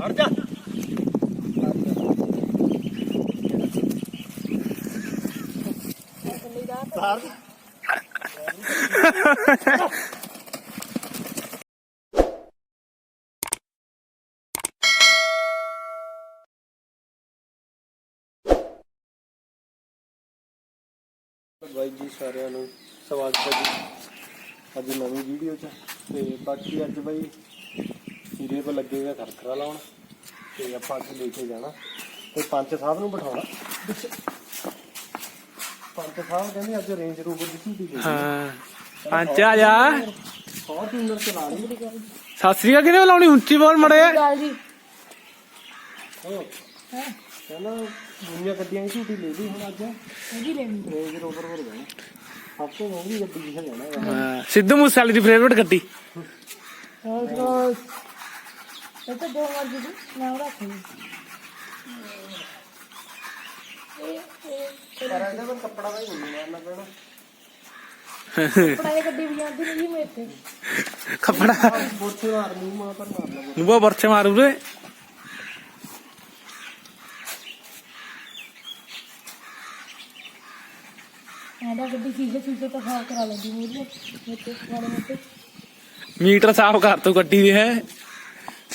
ਹਟ ਜਾ। ਸਾਰ। ਬਾਈ ਜੀ ਸਾਰਿਆਂ ਨੂੰ ਸਵਾਗਤ ਹੈ ਜੀ। ਅੱਜ ਨਵੀਂ ਵੀਡੀਓ 'ਚ ਤੇ ਬਾਕੀ ਅੱਜ ਬਾਈ ਹੀਰੇ 'ਤੇ ਲੱਗੇਗਾ ਖਰਖਰਾ ਲਾਉਣ ਤੇ ਆਪਾਂ ਅੱਜ ਲੈ ਕੇ ਜਾਣਾ। ਤੇ ਪੰਚ ਸਾਹਿਬ ਨੂੰ ਬਿਠਾਉਣਾ। ਪੰਚ ਸਾਹਿਬ ਕਹਿੰਦੇ ਅੱਜ ਰੇਂਜ ਰੋਵਰ ਦੀ ਝੂਟੀ ਲੈ ਹਾਂ। ਪੰਜ ਆ ਜਾ। ਫੋਰਚੂਨਰ ਚਲਾ ਲਈ ਸਤਿ ਸ੍ਰੀ ਅਕਾਲ ਕਿਹਨੇ ਲਾਉਣੀ ਉੱਚੀ ਬੋਲ ਮੜੇ ਗੱਲ ਜੀ। ਹੋ ਕਹਿੰਦਾ ਦੁਨੀਆ ਗੱਡੀਆਂ ਦੀ ਝੂਟੀ ਲੈ ਲਈ ਹੁਣ ਅੱਜ। ਇਹਦੀ ਲੈਣੀ ਰੇਂਜ ਰੋਵਰ ਵਰ ਗਏ ਸਭ ਤੋਂ ਮਹਿੰਗੀ ਗੱਡੀ ਜਿਹਾ ਜਾਣਾ। ਹੈ। ਸਿੱਧੂ ਮੂਸੇਵਾਲੇ ਦੀ ਫੇਵਰਟ ਗੱਡੀ। ਹੋਰ ਦੋ ਦੀ ਦਾ ਹੀ ਨਹੀਂ ਮਾਰਨਾ ਪੈਣਾ ਪੜਾਈ ਗੱਡੀ ਵੀ ਜਾਂਦੀ ਨਹੀਂ ਮੇਰੇ ਤੇ ਕੱਪੜਾ ਬੋਥੇ ਮਾਰ ਮੂੰਹ ਮਾਰ ਪਰ ਮਾਰ ਲਵਾਂ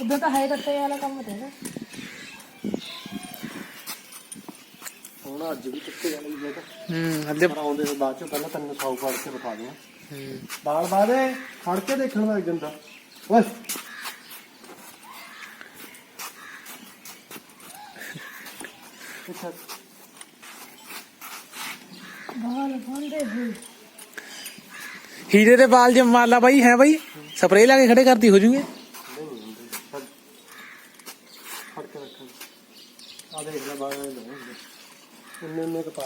ਉਦੋਂ ਤਾਂ ਹੈ ਕੱਟੇ ਵਾਲਾ ਕੰਮ ਤੇ ਹੈਗਾ ਹੁਣ ਅੱਜ ਵੀ ਟਿੱਕੇ ਵਾਲੀ ਜਗ੍ਹਾ ਹੂੰ ਅੱਲੇ ਪਰ ਆਉਂਦੇ ਤੋਂ ਬਾਅਦ ਚੋਂ ਪਹਿਲਾਂ ਤੈਨੂੰ ਸਾਊ ਫੜ ਕੇ ਬਿਠਾ ਦਿਆਂ। ਬਾਲ ਬਾਦੇ ਖੜ ਕੇ ਦੇਖਣ ਲੱਗ ਜਾਂਦਾ ਓਏ। ਅੱਛਾ। ਬਾਲ ਬੰਦੇ ਹੋਏ। ਹੀਰੇ ਦੇ ਬਾਲ ਜੇ ਬਾਈ ਹੈ ਬਾਈ? ਸਪਰੇਅ ਲਾ ਕੇ ਖੜੇ ਕਰਦੀ ਹੋ ਜੂਗੇ ਨਹੀਂ ਹੁੰਦੇ ਫੜ ਫੜ ਕੇ ਰੱਖ ਆ ਦੇਖ ਲੈ ਬਾਲ ਦੇ ਇੰਨੇ ਇੰਨੇ ਕੁ ਪਾ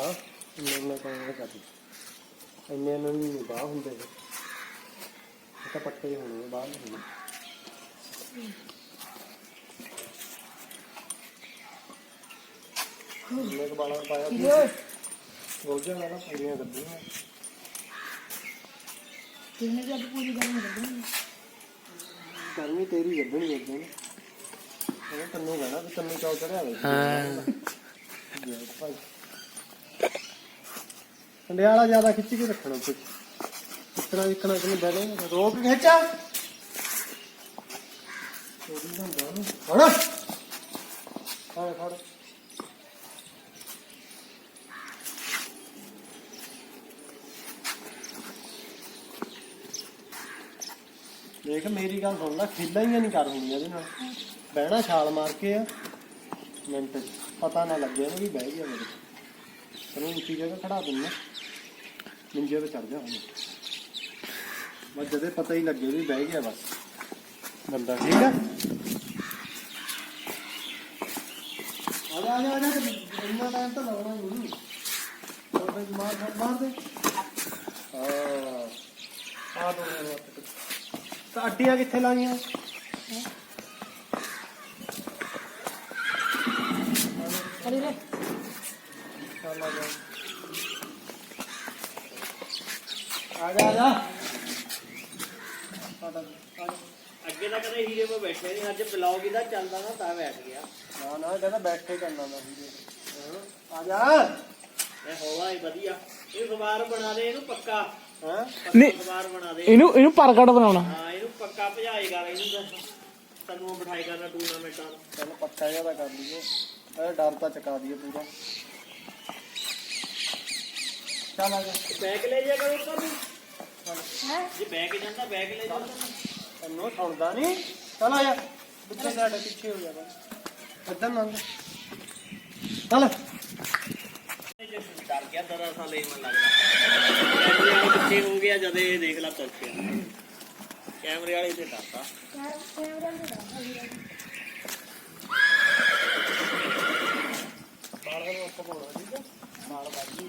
ਇੰਨੇ ਇੰਨੇ ਪਾਉਣਾ ਕਰ। ਇੰਨੇ ਇੰਨੇ ਨਹੀਂ ਬਾਹ ਹੁੰਦੇ ਇਹ ਇਹ ਤਾਂ ਪੱਟੇ ਹੀ ਹੋਣੇ ਆ, ਬਾਹਰ ਨਹੀਂ ਹੋਣੇ ਇੰਨੇ ਕੁ ਬਾਲਾਂ ਪਾਇਆ ਸੀ। ਕਿਉਂ ਗੋਜਾ ਵਾਲਾ ਪੂਰੀਆਂ ਗੱਡੀਆਂ। ਕਿੰਨੇ ਜਦ ਪੂਰੀ ਨਹੀਂ ਕਰਦੀ ਗਰਮੀ ਤੇਰੀ ਗੱਡਣੀ ਅੱਗੇ ਨੇ ਉਹ ਕਹਿਣਾ ਵੀ ਤੈਨੂੰ ਚੌ ਚੜਿਆ ਹੋਵੇ। ਹਾਂ। ਕੰਡਿਆਲਾ ਜ਼ਿਆਦਾ ਖਿੱਚ ਕੇ ਰੱਖਣਾ ਕੁਝ ਇਤਨਾ ਵਿਕਣਾ ਕਿ ਬੈਲੇ ਰੋਕ ਖਿੱਚਾ ਚੋਰੀ ਦਾ ਹੁੰਦਾ ਨਾ ਫੜ ਫੜ। ਦੇਖ, ਮੇਰੀ ਗੱਲ ਸੁਣ ਲੈ ਖੇਲਾਂ ਹੀ ਨਹੀਂ ਕਰ ਹੁੰਦੀਆਂ ਇਹਦੇ ਨਾਲ। ਬਹਿਣਾ, ਛਾਲ ਮਾਰ ਕੇ ਆ। ਮਿੰਟ, ਪਤਾ ਨਾ ਲੱਗਿਆ ਵੀ ਬਹਿ ਗਿਆ ਮੇਰੇ। ਤੈਨੂੰ ਉੱਚੀ ਜਗ੍ਹਾ ਖੜਾ ਦਿੰਦਾ। ਮੰਜੇ ਤੇ ਚੜ ਜਾ ਹੁਣ। ਬਸ ਜਦੇ ਪਤਾ ਹੀ ਲੱਗੇ ਵੀ ਬਹਿ ਗਿਆ ਬਸ। ਬੰਦਾ ਠੀਕ ਆ? ਆ ਜਾ ਆ ਜਾ ਇੰਨਾ ਟਾਈਮ ਤਾਂ ਲੱਗਣਾ ਨਹੀਂ। ਉਹਦੇ ਮਾਰ ਮਾਰ ਦੇ। ਆ ਆ ਦੋ। ਤਾਂ ਅੱਡੀਆਂ ਕਿੱਥੇ ਲਾਈਆਂ? ਅਰੇ ਰੇ ਚੱਲ ਆ ਜਾ ਆ ਜਾ। ਅੱਗੇ ਤਾਂ ਕਦੇ ਹੀਰੇ 'ਤੇ ਬੈਠੇ ਨਹੀਂ ਅੱਜ ਬਲੌਗ ਇਹਦਾ ਚੱਲਦਾ ਨਾ ਤਾਂ ਬੈਠ ਗਿਆ। ਨਾ ਨਾ ਕਹਿੰਦਾ ਬੈਠ ਕੇ ਕਰਨਾ ਮੈਂ ਵੀਡੀਓ ਆ ਜਾ। ਇਹ ਹੋਵਾ ਹੀ ਵਧੀਆ। ਇਹ ਸਵਾਰ ਬਣਾ ਦੇ ਇਹਨੂੰ ਪੱਕਾ। ਹਾਂ? ਨਹੀਂ ਸਵਾਰ ਬਣਾ ਦੇ। ਇਹਨੂੰ ਇਹਨੂੰ ਪਰਗਟ ਬਣਾਉਣਾ। ਹਾਂ ਇਹਨੂੰ ਪੱਕਾ ਭਜਾਏਗਾ ਇਹਨੂੰ ਤੈਨੂੰ ਬਿਠਾਈ ਕਰਨਾ ਟੂਰਨਾਮੈਂਟਾਂ ਨੂੰ ਚਲ ਪੱਕਾ ਤਾਂ ਕਰ ਲਈਏ। ਇਹ ਡਰ ਤਾਂ ਚਕਾ ਦਈਏ ਪੂਰਾ। ਚੱਲ ਆ ਜਾ। ਬੈਗ ਲੈ ਜਾ ਕਰੋ ਨੂੰ। ਹੈ? ਜੇ ਬੈਗ ਜਾਂਦਾ ਬੈਗ ਲੈ ਜਾ। ਤੈਨੂੰ ਸੁਣਦਾ ਨਹੀਂ ਚੱਲ ਆ ਜਾ। ਪਿੱਛੇ ਸਾਡੇ ਪਿੱਛੇ ਹੋ ਜਾ। ਬਸ ਇੱਧਰ ਲੰਘ ਚੱਲ। ਡਰ ਗਿਆ ਦਰਅਸਲ ਇਹ ਮਨ ਲੱਗਦਾ। ਕੈਮਰੇ ਵਾਲੇ ਪਿੱਛੇ ਹੋ ਗਿਆ ਜਦ ਇਹ ਦੇਖ ਲਾ ਤੁਰ ਪਿਆ। ਕੈਮਰੇ ਵਾਲੇ ਤੇ ਡਰਦਾ। ਬਾਲ ਨੂੰ ਉੱਪਰ ਪਾਉਣਾ ਠੀਕ ਹੈ ਬਾਲ ਵੱਧ ਗਈ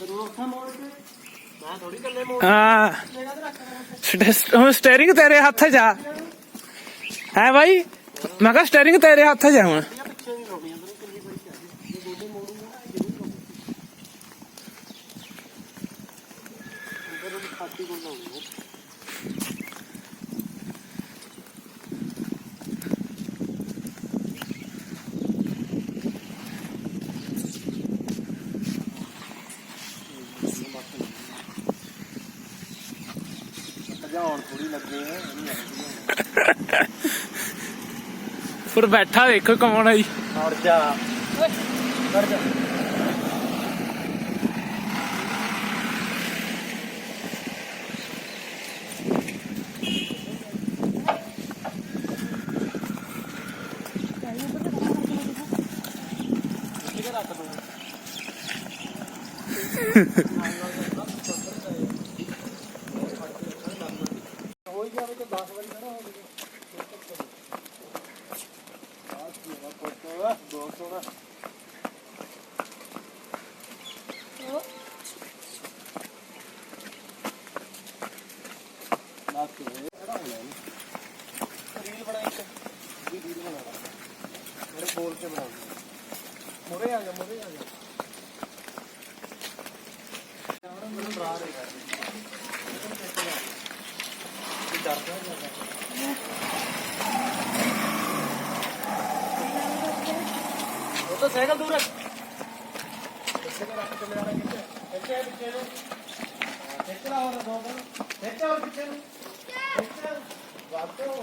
ਤੈਨੂੰ ਅੱਖਾਂ ਮੋੜ ਕੇ ਮੈਂ ਥੋੜੀ ਕੱਲੇ ਮੋੜ ਹਾਂ ਸਟੀਅਰਿੰਗ ਤੇਰੇ ਹੱਥ 'ਚ ਆ ਹੈ ਭਾਈ ਮੈਂ ਕਿਹਾ ਸਟੀਅਰਿੰਗ ਤੇਰੇ ਹੱਥ 'ਚ ਆ ਹੁਣ ਪਿੱਛੇ ਨਹੀਂ ਰੋਣੀ ਅੰਦਰ ਕਿੰਨੀ ਬੜੀ ਚਾਹੀਦੀ ਜੇ ਗੋਡੇ ਮੋੜੂਗਾ ਨਾ ਜ਼ਰੂਰ ਰੋਣੀ ਅੰਦਰ ਉਹ ਖਾਤੀ ਕੋਲ ਨਾ ਹੋਊਗਾ ਭਜਾਉਣ ਥੋੜੀ ਲੱਗੇ ਆ ਇਹ ਨਹੀਂ ਆਉਂਦੀ ਫਿਰ ਬੈਠਾ ਦੇਖੋ ਕੌਣ ਹੈ ਜੀ। ਹਟ ਜਾ। ਕਰ ਜਾ ਹੋ ਹੀ ਜਾਵੇ ਤਾਂ 10 ਵਾਰੀ ਖੜਾ ਹੋ ਜਾਊਗਾ ਆਹ ਕੀ ਵਾ ਪੁੱਤ ਬਹੁਤ ਸੋਹਣਾ ਬਸ ਇਹ ਖੜਾ ਹੋ ਗਿਆ ਰੀਲ ਬਣਾ ਇੱਕ। ਵੀ ਰੀਲ ਬਣਾ ਮੇਰੇ ਬੋਲ ਕੇ ਬਣਾ ਮੁਰੇ ਆ ਜਾ, ਮੁਰੇ ਆ ਜਾ। ਮੈਨੂੰ ਡਰਾ ਰਿਹਾ ਡਰਦਾ ਜਾਂਦਾ ਉਹ ਤਾਂ ਸਾਈਕਲ ਦੂਰ ਰੱਖ। ਪਿੱਛੇ ਰੱਖ ਕੇ ਮੇਰਾ ਕਿੱਥੇ ਇੱਥੇ ਪਿੱਛੇ ਨੂੰ। ਖਿੱਚ ਲਾ ਹੋਰ ਦੋ ਦਿਨ ਖਿੱਚ ਹੋਰ ਪਿੱਛੇ ਨੂੰ।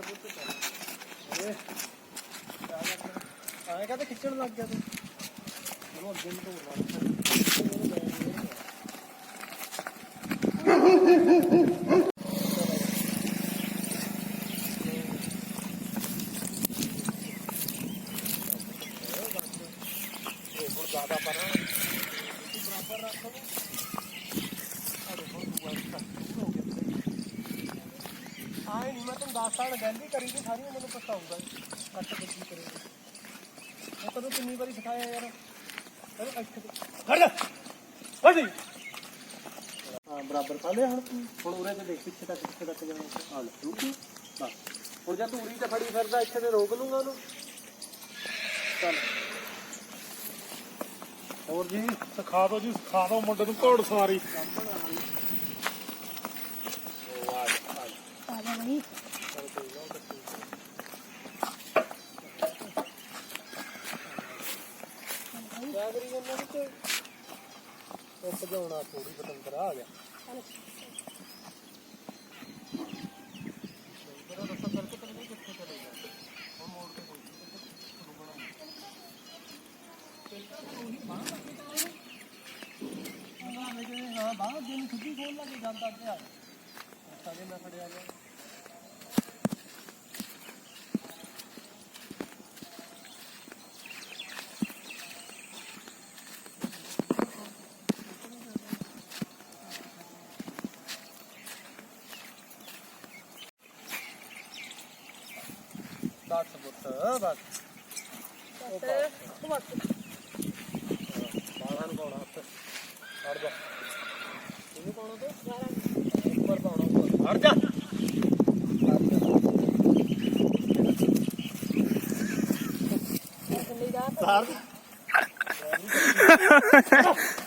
ਚੱਲ ਪੁੱਤ ਚੱਲ। ਓਏ ਆਏ ਕਹਤੇ ਖਿੱਚਣ ਲੱਗ ਗਿਆ ਤੂੰ? ਉਹਨੂੰ ਅੱਗੇ ਨੂੰ ਤੋੜ ਲਾ ਸਾਲ ਗੈਲੀ ਕਰੀ ਸੀ ਸਾਰੀ ਮੈਨੂੰ ਪਛਤਾਉਂਦਾ ਕੱਟ ਬੱਜੀ ਕਰੇਗੀ ਮੈਂ ਤੈਨੂੰ ਕਿੰਨੀ ਵਾਰੀ ਸਿਖਾਇਆ ਯਾਰ। ਅਰੇ ਇੱਥੇ ਖੜ ਜਾ। ਖੜ ਜਾ। ਹਾਂ ਬਰਾਬਰ ਪਾ ਲਿਆ ਹੁਣ ਹੁਣ ਉਰੇ ਤੇ ਦੇਖ ਪਿੱਛੇ ਤੱਕ ਪਿੱਛੇ ਤੱਕ ਜਾਣਾ। ਆ ਲੈ ਰੁਕ ਬਸ। ਹੁਣ ਜੇ ਤੂੰ ਉਰੀ ਤੇ ਫੜੀ ਫਿਰਦਾ ਇੱਥੇ ਤੇ ਰੋਕ ਲੂੰਗਾ ਉਹਨੂੰ। ਚੱਲ। ਹੋਰ ਜੀ ਸਿਖਾ ਦਿਓ ਜੀ ਸਿਖਾ ਦਿਓ ਮੁੰਡੇ ਨੂੰ ਘੋੜ ਸਵਾਰੀ। ਆ ਜਾ ਬਈ ਕਿਆ ਕਰੀ ਜਾਂਦਾ ਵਿੱਚ ਉਹ ਭਜਾਉਣਾ ਥੋੜੀ ਪਤੰਦਰਾ ਆ ਗਿਆ। ਹਾਂ, ਬਾਹਰ ਦਿਨ ਛੁੱਟੀ ਖੋਲ ਲਾ ਕੇ ਜਾਂਦਾ ਤੇ ਆ ਸਾਡੇ ਮੈਂ ਖੜਿਆ ਗਿਆ। ਬਸ ਪੁੱਤ ਬਸ ਬਾਹਰ ਨੂੰ ਪਾਉਣਾ ਹੱਥ। ਹਟ ਜਾ। ਇਹਨੂੰ ਪਾਉਣਾ ਤੇ? ਉੱਪਰ ਪਾਉਣਾ ਉੱਪਰ। ਹਟ ਜਾ। ਸਾਰ।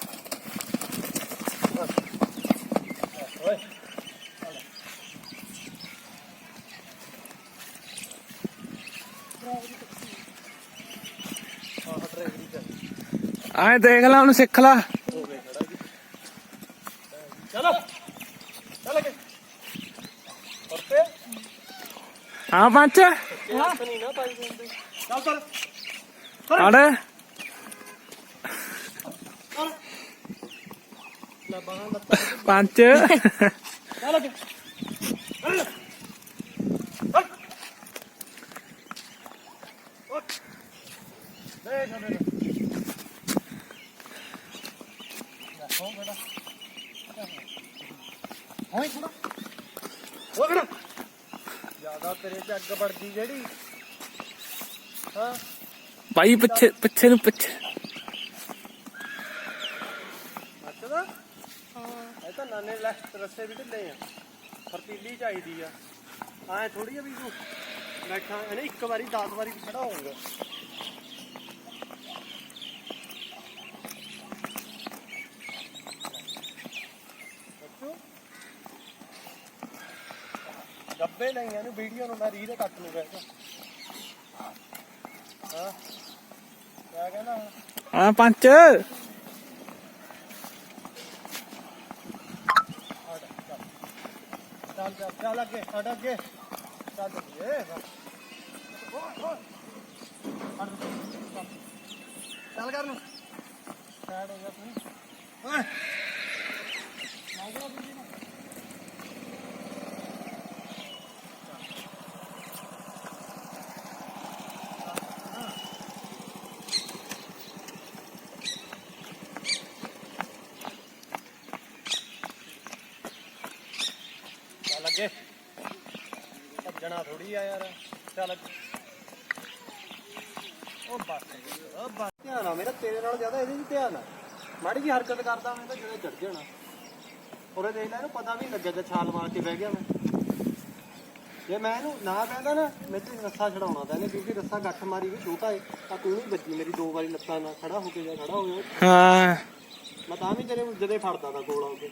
ਆਏ ਦੇਖ ਲੈ ਉਹਨੂੰ ਸਿੱਖ ਲੈ। ਚਲੋ। ਚਲ ਕੇ ਪਰਤੇ ਹਾਂ ਪੰਚ। ਨਹੀਂ ਨਾ ਪਾਈ ਜਾਂਦੇ ਚੱਲ। ਚੱਲ। ਅੜੇ। ਪੰਚ। ਹੋਈ ਥੋੜਾ ਹੋ ਬੇਟਾ ਜ਼ਿਆਦਾ ਤੇਰੇ ਚ ਅੱਗ ਵੜਦੀ ਜਿਹੜੀ ਹਾਂ ਭਾਈ ਪਿੱਛੇ ਪਿੱਛੇ ਨੂੰ ਪਿੱਛੇ। ਅੱਛਾ ਇਹ ਤਾਂ ਨਾਨੇ ਲੈ ਰਸਤੇ ਵੀ ਢਿੱਲੇ ਆ। ਫਰਤੀਲੀ ਚਾਹੀਦੀ ਆ। ਐ ਥੋੜੀ ਆ ਵੀ ਤੂੰ ਬੈਠਾ ਇਹਨੇ ਇੱਕ ਵਾਰੀ 10 ਵਾਰੀ ਖੜਾ ਹੋਊਗਾ। ਡੱਬੇ ਲਈਆਂ ਨੂੰ ਵੀਡੀਓ ਨੂੰ ਮੈਂ ਰੀਲ ਕੱਟ ਲੂਗਾ ਹਾਂ। ਕਿਆ ਕਹਿੰਦਾ ਹੁਣ? ਹਾਂ ਪੰਚ। ਚੱਲ। ਚੱਲ ਚੱਲ ਅੱਗੇ ਹਟ ਅੱਗੇ। ਚੱਲ ਅੱਗੇ ਚੱਲ। ਕਰ ਨੂੰ ਸਾਈਡ ਹੋ ਗਿਆ ਤੂੰ। ਓਏ ਚੱਲ ਅੱਗੇ ਭੱਜਣਾ ਥੋੜੀ ਆ ਯਾਰ। ਚੱਲ। ਉਹ ਬਸ। ਉਹ ਬਸ। ਧਿਆਨ ਆ ਮੇਰਾ ਤੇਰੇ ਨਾਲ ਜ਼ਿਆਦਾ ਇਹਦੇ 'ਚ ਧਿਆਨ ਆ। ਮਾੜੀ ਜੀ ਹਰਕਤ ਕਰਦਾ ਮੈਂ ਤਾਂ ਜਿਹੜੇ ਚੜ ਜਾਣਾ। ਉਰੇ ਦੇਖ ਲੈ ਇਹਨੂੰ ਪਤਾ ਵੀ ਲੱਗਿਆ ਜੇ ਛਾਲ ਮਾਰ ਕੇ ਬਹਿ ਗਿਆ ਮੈਂ। ਜੇ ਮੈਂ ਇਹਨੂੰ ਨਾ ਕਹਿੰਦਾ ਨਾ ਮੇਰੇ ਤੇ ਰੱਸਾ ਛਡਾਉਣਾ ਤਾਂ ਇਹਨੇ ਕਿਉਂਕਿ ਰੱਸਾ ਗੱਠ ਮਾਰੀ ਵੀ ਛੋਟਾ ਏ ਤਾਂ ਤੂੰ ਵੀ ਵੱਜੀ ਮੇਰੀ ਦੋ ਵਾਰੀ ਲੱਤਾਂ ਨਾਲ ਖੜਾ ਹੋ ਕੇ ਜਾ ਖੜਾ ਹੋ ਜਾ। ਹਾਂ। ਮੈਂ ਤਾਂ ਵੀ ਤੇਰੇ ਜਦੇ ਫੜਦਾ ਤਾਂ ਕੋਲ ਆ ਕੇ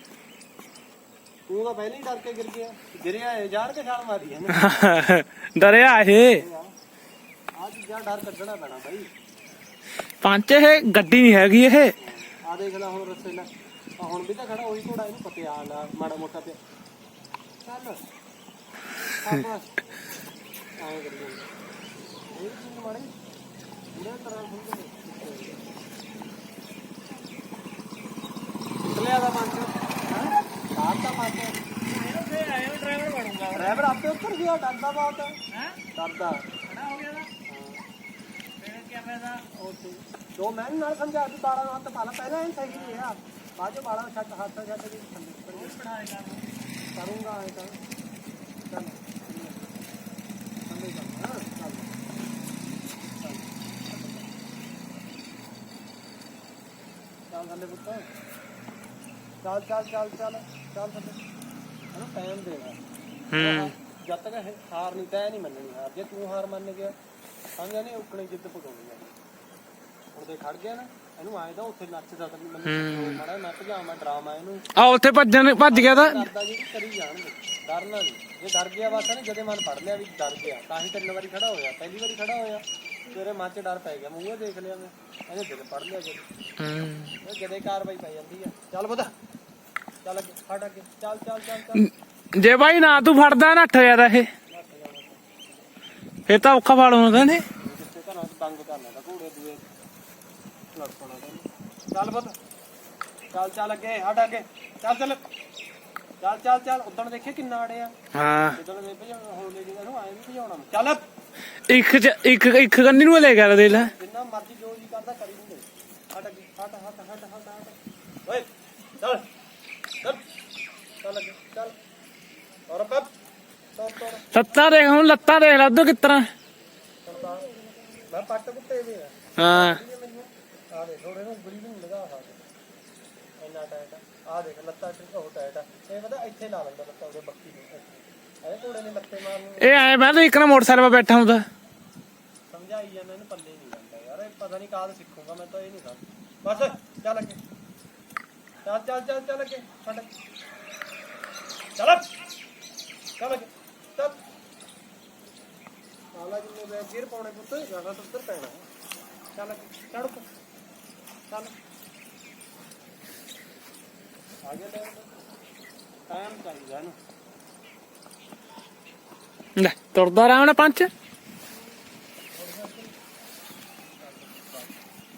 ਤੂੰ ਤਾਂ ਪਹਿਲਾਂ ਹੀ ਡਰ ਕੇ ਗਿਰ ਗਿਆ। ਗਿਰਿਆ ਏ ਜਾੜ ਕੇ ਛਾਲ ਮਾਰੀ ਹੈ ਡਰਿਆ ਇਹ। ਆ ਚੀਜ਼ਾਂ ਡਰ ਕੱਢਣਾ ਪੈਣਾ ਬਾਈ। ਪੰਚ ਇਹ ਗੱਡੀ ਨਹੀਂ ਹੈਗੀ ਇਹ। ਆ ਦੇਖ ਲੈ ਹੁਣ ਰਸਤੇ ਲੈ। ਆ ਹੁਣ ਵੀ ਤਾਂ ਖੜਾ ਉਹੀ ਘੋੜਾ ਇਹਨੂੰ ਪਤੇ ਆ ਲਾ ਮਾੜਾ ਮੋਟਾ ਪਿਆ। ਚੱਲ। ਆਪਾਂ ਆਏ ਕਰੀਏ। ਇਹ ਚੀਜ਼ ਮਾੜੀ। ਪੂਰੇ ਤਰ੍ਹਾਂ ਹੁੰਦੇ ਨਿਕਲਿਆ ਦਾ ਮੰਚ ਹਾਂ ਸਾਹ ਤਾਂ ਮੰਚ ਡਰਾਈਵਰ ਬਣੂੰਗਾ ਉੱਤਰ ਗਿਆ ਡਰਦਾ ਬਹੁਤ ਹੈ? ਡਰਦਾ। ਖੜਾ ਹੋ ਗਿਆ ਨਾ ਮੇਰੇ ਕੀ ਫਾਇਦਾ ਦੋ ਮੈਂ ਨਾਲ ਸਮਝਾ ਤੂੰ ਤਾਲਾ ਨੂੰ ਹੱਥ ਪਾ ਲਾ ਪਹਿਲਾਂ ਇਹ ਸਹੀ ਨਹੀਂ ਆ ਬਾਅਦ ਚ ਬਾਲਾ ਛੱਡ ਹੱਥ ਛੱਡ ਕੇ ਥੱਲੇ ਬਣਾਏਗਾ ਕਰੂੰਗਾ ਇਹ ਤਾਂ। ਚੱਲ ਥੱਲੇ ਕਰ ਹਾਂ ਚੱਲ। ਚੱਲ ਥੱਲੇ ਪੁੱਤ। ਚੱਲ ਚੱਲ ਚੱਲ ਚੱਲ। ਚੱਲ ਥੱਲੇ ਇਹਨੂੰ ਟਾਈਮ ਦੇਣਾ ਹੂੰ। ਜਦ ਤੱਕ ਇਹ ਹਾਰ ਨਹੀਂ ਤੈ ਨਹੀਂ ਮੰਨਣੀ ਹਾਰ। ਜੇ ਤੂੰ ਹਾਰ ਮੰਨ ਗਿਆ ਸਮਝਿਆ ਨਹੀਂ ਉਕਣੇ ਜਿੱਦ ਪਕਾਉਣੀ ਆ। ਹੁਣ ਤੇ ਖੜ ਗਿਆ ਨਾ ਇਹਨੂੰ ਆਏ ਤਾਂ ਉੱਥੇ ਨੱਚਦਾ ਤਾਂ ਮੈਨੂੰ ਮਾੜਾ ਮੈਂ ਭਜਾਵਾਂ ਡਰਾਮਾ ਇਹਨੂੰ। ਆ ਉੱਥੇ ਭੱਜਣ ਭੱਜ ਗਿਆ ਤਾਂ। ਕਰਦਾ ਜਿਹੜੀ ਕਰੀ ਜਾਣਗੇ ਡਰਨਾ ਨਹੀਂ। ਜੇ ਡਰ ਗਿਆ ਬਸ ਨਾ ਜਦੇ ਮਨ ਪੜ ਲਿਆ ਵੀ ਡਰ ਗਿਆ ਤਾਂ ਹੀ ਤਿੰਨ ਵਾਰੀ ਖੜਾ ਹੋਇਆ ਪਹਿਲੀ ਵਾਰੀ ਖੜਾ ਹੋਇਆ। ਤੇਰੇ ਮਨ 'ਚ ਡਰ ਪੈ ਗਿਆ ਮੂੰਹ ਦੇਖ ਲਿਆ ਮੈਂ ਇਹਨੇ ਦਿਲ ਪੜ ਲਿਆ ਜਦ। ਹੂੰ। ਜਦੇ ਕਾਰਵਾਈ ਪੈ ਜਾਂਦੀ ਆ। ਚੱਲ ਬਤਾ ਚੱਲ ਅੱਗੇ ਹਟ ਅੱਗੇ ਚੱਲ ਚੱਲ ਚੱਲ ਚੱਲ। ਜੇ ਬਾਈ ਨਾ ਤੂੰ ਫੜਦਾ ਨੱਠ ਜਾਂਦਾ ਇਹ। ਫੇਰ ਤਾਂ ਔਖਾ ਫੜ ਹੁੰਦਾ ਨੇ ਚੱਲ ਬਤ ਚੱਲ ਚੱਲ ਅੱਗੇ ਹਟ ਅੱਗੇ ਚੱਲ ਚੱਲ ਚੱਲ ਚੱਲ ਚੱਲ ਉਦਣ ਦੇਖੇ ਕਿੰਨਾ ਅੜਿਆ ਹਾਂ। ਜਦੋਂ ਦੇ ਭਜਾਉਣਾ ਹੁਣ ਲੈ ਜਿਹੜਾ ਨੂੰ ਆਏ ਵੀ ਭਜਾਉਣਾ ਚੱਲ ਇੱਕ ਇੱਕ ਇੱਕ ਕੰਨੀ ਨੂੰ ਲੈ ਗਿਆ ਦੇ ਲੈ ਜਿੰਨਾ ਮਰਜ਼ੀ ਜੋ ਜੀ ਕਰਦਾ ਕਰੀ ਹੁੰਦੇ ਹਟ ਅੱਗੇ ਹਟ ਹਟ ਹਟ ਹਟ ਹਟ ਓਏ, ਚੱਲ ਚੱਲ ਚੱਲ ਅੱਗੇ ਚੱਲ। ਲੱਤਾਂ ਦੇਖ ਹੁਣ ਲੱਤਾਂ ਦੇਖ ਲੈ ਉਧਰ ਕਿਸ ਤਰ੍ਹਾਂ ਮੈਂ ਪੱਟ ਕੁੱਤੇ ਆ। ਹਾਂ। ਆ ਦੇ ਥੋੜੇ ਨੂੰ ਉਂਗਲੀ ਨੂੰ ਲਗਾ ਆ ਇੰਨਾ ਟਾਈਟ ਆ। ਦੇਖ ਲੱਤਾਂ ਤੇ ਉਹ ਟਾਈਟ ਇਹ ਪਤਾ ਇੱਥੇ ਲਾ ਲੈਂਦਾ ਲੱਤਾਂ ਉਹਦੇ ਬੱਕੀ ਨੂੰ। ਇਹ ਘੋੜੇ ਨੇ ਲੱਤੇ ਮਾਰਨ ਇਹ ਆਏ ਮੈਂ ਤਾਂ ਇੱਕ ਨਾ ਮੋਟਰਸਾਈਕਲ 'ਤੇ ਬੈਠਾ ਹੁੰਦਾ। ਸਮਝਾਈ ਜਾਂਦਾ ਇਹਨੂੰ ਪੱਲੇ ਨਹੀਂ ਜਾਂਦਾ ਯਾਰ ਇਹ ਪਤਾ ਨਹੀਂ ਕਾਹਦ ਸਿੱਖੂਗਾ ਮੈਂ ਤਾਂ ਇਹ ਨਹੀਂ ਸਮਝ ਬਸ ਚੱਲ ਅੱਗੇ। ਚੱਲ ਚੱਲ ਚੱਲ ਚੱਲ ਅੱਗੇ ਛੱਡ। ਚੱਲ। ਚੱਲ ਅੱਗੇ ਚੱਲ। ਆਲਾ ਜਿੰਨੇ ਬੈਗ ਗਿਰ ਪਾਉਣੇ ਪੁੱਤ ਜ਼ਿਆਦਾ ਤਾਂ ਉੱਤਰ ਪੈਣਾ। ਚੱਲ ਅੱਗੇ ਚੜ ਉੱਪਰ। ਚੱਲ। ਆ ਗਿਆ ਲੈ ਟਾਈਮ ਚਾਹੀਦਾ ਇਹਨੂੰ ਲੈ ਤੁਰਦਾ ਰਹਾ ਹੁਣ ਪੰਚ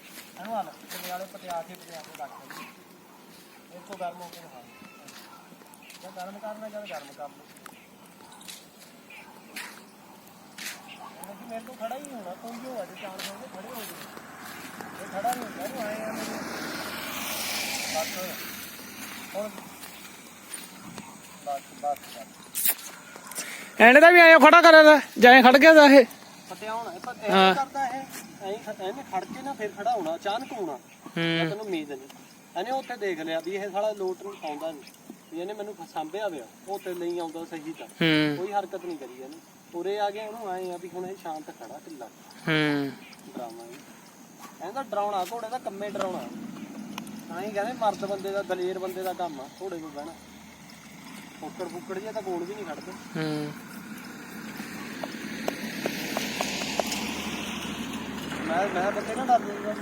ਇਹਨੂੰ ਆ ਲੈ ਪਟਿਆਲੇ ਪਟਿਆ ਕੇ ਪਟਿਆ ਕੇ ਰੱਖ ਦੇ। ਇਹ ਤੋਂ ਗਰਮ ਹੋ ਕੇ ਦਿਖਾ ਜੇ ਗਰਮ ਕਰਨਾ ਜਦ ਗਰਮ ਕਰ ਲਓ ਇਹ ਕਿ ਮੇਰੇ ਤੋਂ ਖੜਾ ਹੀ ਨਹੀਂ ਹੋਣਾ ਕੋਈ ਜੋ ਅੱਜ ਚਾਰ ਗਏ ਖੜੇ ਹੋ ਗਏ ਇਹ ਖੜਾ ਨਹੀਂ ਹੁੰਦਾ ਇਹਨੂੰ ਆਏ ਆ ਮੈਨੂੰ। ਬਸ। ਹੁਣ ਬਸ ਬਸ ਬਸ। ਐਨੇ ਦਾ ਵੀ ਆਇਆ ਖੜਾ ਕਰਿਆ ਦਾ ਜਾਏ ਖੜ ਗਿਆ ਦਾ ਇਹ? ਪਟਿਆਉਣਾ ਪਰ ਹਾਂ। ਇਹ ਕਰਦਾ ਇਹ। ਐਂ ਖ- ਇਹਨੇ ਖੜ ਕੇ ਨਾ ਫਿਰ ਖੜਾ ਹੋਣਾ ਅਚਾਨਕ ਹੋਣਾ। ਤੈਨੂੰ ਉਮੀਦ ਨਹੀਂ। ਇਹਨੇ ਉੱਥੇ ਦੇਖ ਲਿਆ ਵੀ ਇਹ ਸਾਲਾ ਲੋਟ ਨਹੀਂ ਆਉਂਦਾ ਨਹੀਂ। ਇਹਨੇ ਮੈਨੂੰ ਸਾਂਭਿਆ ਪਿਆ ਉਹ ਤੇ ਨਹੀਂ ਆਉਂਦਾ ਸਹੀ ਤਾਂ। ਕੋਈ ਹਰਕਤ ਨਹੀਂ ਕਰੀ ਇਹਨੇ। ਉਰੇ ਆ ਗਿਆ ਉਹਨੂੰ ਆਏ ਆ ਵੀ ਹੁਣ ਇਹ ਸ਼ਾਂਤ ਖੜਾ ਢਿੱਲਾ। ਹੂੰ। ਡਰਾਮਾ ਇਹ ਇਹਦਾ ਡਰਾਉਣਾ ਘੋੜੇ ਦਾ ਕੰਮੇ ਡਰਾਉਣਾ। ਤਾਂ ਹੀ ਕਹਿੰਦੇ ਮਰਦ ਬੰਦੇ ਦਾ ਦਲੇਰ ਬੰਦੇ ਦਾ ਕੰਮ ਆ ਘੋੜੇ ਨੂੰ ਬਹਿਣਾ। ਫੁੱਕੜ ਫੁੱਕੜ ਜਿਹਾ ਤਾਂ ਕੋਲ ਵੀ ਨਹੀਂ ਖੜਦੇ। ਹੂੰ। ਮੈਂ ਮੈਂ ਬੰਦੇ ਨਾ ਡਰ ਲੂੰਗਾ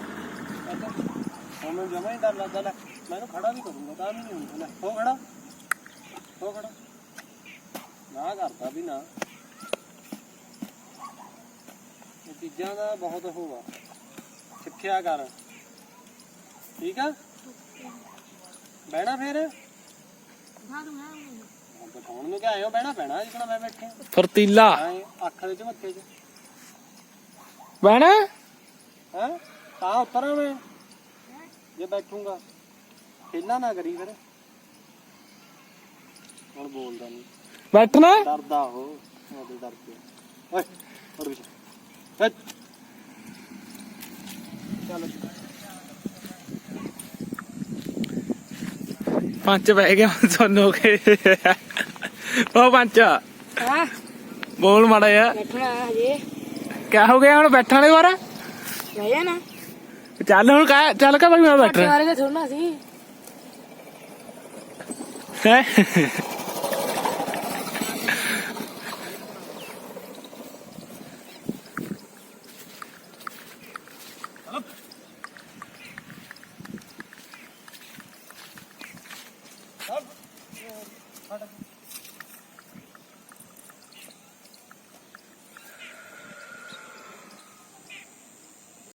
ਉਹਨੂੰ ਜਮਾ ਹੀ ਡਰ ਲੱਗਦਾ ਲੈ ਮੈਂ ਇਹਨੂੰ ਖੜਾ ਵੀ ਕਰੂੰਗਾ ਤਾਂ ਵੀ ਨਹੀਂ ਹੁੰਦਾ। ਲੈ ਹੋ ਖੜਾ। ਹੋ ਖੜਾ। ਨਾ ਕਰਦਾ ਵੀ ਨਾ। ਚੀਜ਼ਾਂ ਦਾ ਬਹੁਤ ਹੋਗਾ ਸਿੱਖਿਆ ਕਰ। ਠੀਕ ਆ? ਬਹਿਣਾ ਫਿਰ? ਹਾਂ ਤੂੰ ਹਾਂ ਹੁਣ ਦਿਖਾਉਣ ਨੂੰ ਕਿਹਾ ਆਇਓ ਬਹਿਣਾ ਪੈਣਾ ਜਿੱਕਣਾ ਮੈਂ ਬੈਠਿਆ। ਫਰਤੀਲਾ। ਐਂ ਅੱਖ ਦੇ ਝਮੱਕੇ 'ਚ। ਬਹਿਣਾ? ਹੈ? ਤਾਂ ਉਤਰਾਂ ਮੈਂ। ਜੇ ਬੈਠੂੰਗਾ। ਖੇਲਾ ਨਾ ਕਰੀ ਫਿਰ। ਹੁਣ ਬੋਲਦਾ ਨਹੀਂ ਬੈਠਣਾ? ਡਰਦਾ ਉਹ। ਡਰ ਕੇ ਓਏ ਉੱਠ ਵਿੱਚ ਪੰਚ ਬਹਿ ਗਿਆ ਤੁਹਾਨੂੰ ਕੇ ਉਹ ਪੰਚ ਹਾਂ। ਬੋਲ ਮਾੜਾ ਬੈਠਣਾ ਹਜੇ। ਕਿਆ ਹੋ ਗਿਆ ਹੁਣ ਬੈਠਣ ਦੇ ਬਾਰੇ ਲੈ ਜਾ ਨਾ ਚੱਲ ਹੁਣ ਕਾ ਚੱਲ ਕਾ ਭਾਈ ਮੈਂ ਬੈਠਣਾ। ਤਾਂ ਥੋੜਾ ਸੀ ਹੈ?